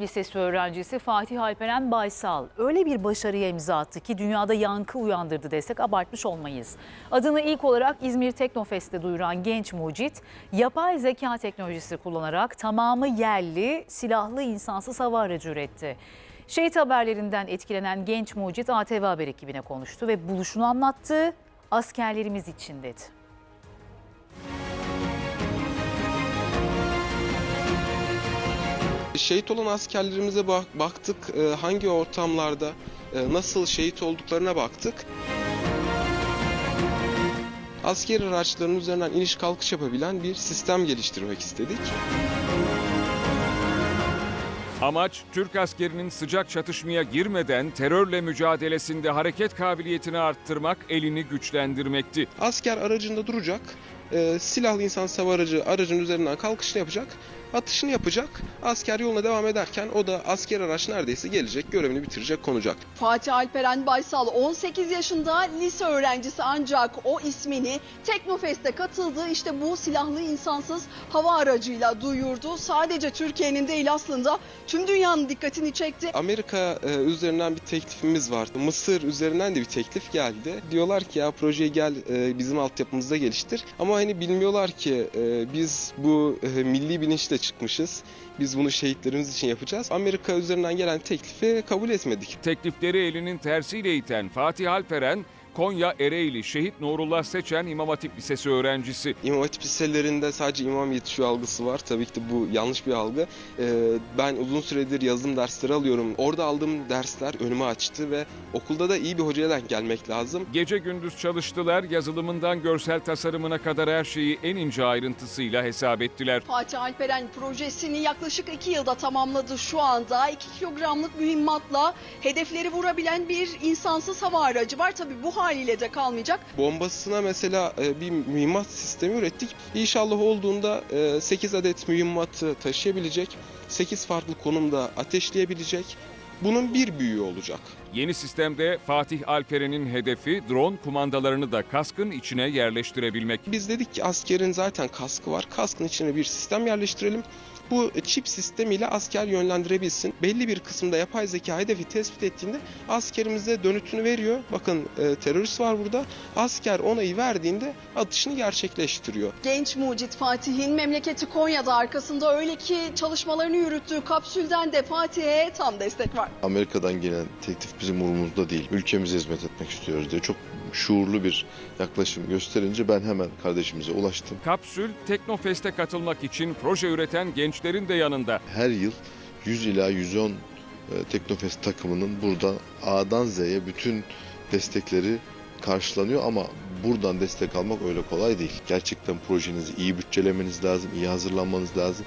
Lisesi öğrencisi Fatih Alperen Baysal öyle bir başarıya imza attı ki dünyada yankı uyandırdı desek abartmış olmayız. Adını ilk olarak İzmir Teknofest'te duyuran genç mucit, yapay zeka teknolojisi kullanarak tamamı yerli, silahlı insansız hava aracı üretti. Şehit haberlerinden etkilenen genç mucit ATV Haber ekibine konuştu ve buluşunu anlattı. Askerlerimiz için dedi. Şehit olan askerlerimize bak- baktık, e, hangi ortamlarda e, nasıl şehit olduklarına baktık. Askeri araçların üzerinden iniş kalkış yapabilen bir sistem geliştirmek istedik. Amaç Türk askerinin sıcak çatışmaya girmeden terörle mücadelesinde hareket kabiliyetini arttırmak, elini güçlendirmekti. Asker aracında duracak, e, silahlı insan hava aracı aracın üzerinden kalkışını yapacak, atışını yapacak. Asker yoluna devam ederken o da asker araç neredeyse gelecek, görevini bitirecek, konacak. Fatih Alperen Baysal 18 yaşında lise öğrencisi ancak o ismini Teknofest'e katıldığı işte bu silahlı insansız hava aracıyla duyurdu. Sadece Türkiye'nin değil aslında tüm dünyanın dikkatini çekti. Amerika e, üzerinden bir teklifimiz var. Mısır üzerinden de bir teklif geldi. Diyorlar ki ya projeyi gel e, bizim altyapımızda geliştir. Ama hani bilmiyorlar ki e, biz bu e, milli bilinçle çıkmışız. Biz bunu şehitlerimiz için yapacağız. Amerika üzerinden gelen teklifi kabul etmedik. Teklifleri elinin tersiyle iten Fatih Alperen, Konya Ereğli Şehit Nurullah Seçen İmam Hatip Lisesi öğrencisi. İmam Hatip liselerinde sadece imam yetişiyor algısı var. Tabii ki de bu yanlış bir algı. E, ben uzun süredir yazılım dersleri alıyorum. Orada aldığım dersler önümü açtı ve okulda da iyi bir hocaya denk gelmek lazım. Gece gündüz çalıştılar, yazılımından görsel tasarımına kadar her şeyi en ince ayrıntısıyla hesap ettiler. Fatih Alperen projesini yaklaşık 2 yılda tamamladı şu anda. 2 kilogramlık mühimmatla hedefleri vurabilen bir insansız hava aracı var. Tabii bu haliyle de kalmayacak. bombasına mesela e, bir mühimmat sistemi ürettik. İnşallah olduğunda 8 adet mühimmatı taşıyabilecek, 8 farklı konumda ateşleyebilecek. Bunun bir büyüğü olacak. Yeni sistemde Fatih Alperen'in hedefi drone kumandalarını da kaskın içine yerleştirebilmek. Biz dedik ki askerin zaten kaskı var. Kaskın içine bir sistem yerleştirelim. Bu çip sistemiyle asker yönlendirebilsin. Belli bir kısımda yapay zeka hedefi tespit ettiğinde askerimize dönütünü veriyor. Bakın e, terörist var burada. Asker onayı verdiğinde atışını gerçekleştiriyor. Genç mucit Fatih'in memleketi Konya'da arkasında öyle ki çalışmalarını yürüttüğü kapsülden de Fatih'e tam destek var. Amerika'dan gelen teklif bizim umurumuzda değil. Ülkemize hizmet etmek istiyoruz diye çok şuurlu bir yaklaşım gösterince ben hemen kardeşimize ulaştım. Kapsül, Teknofest'e katılmak için proje üreten gençlerin de yanında. Her yıl 100 ila 110 e, Teknofest takımının burada A'dan Z'ye bütün destekleri karşılanıyor ama buradan destek almak öyle kolay değil. Gerçekten projenizi iyi bütçelemeniz lazım, iyi hazırlanmanız lazım.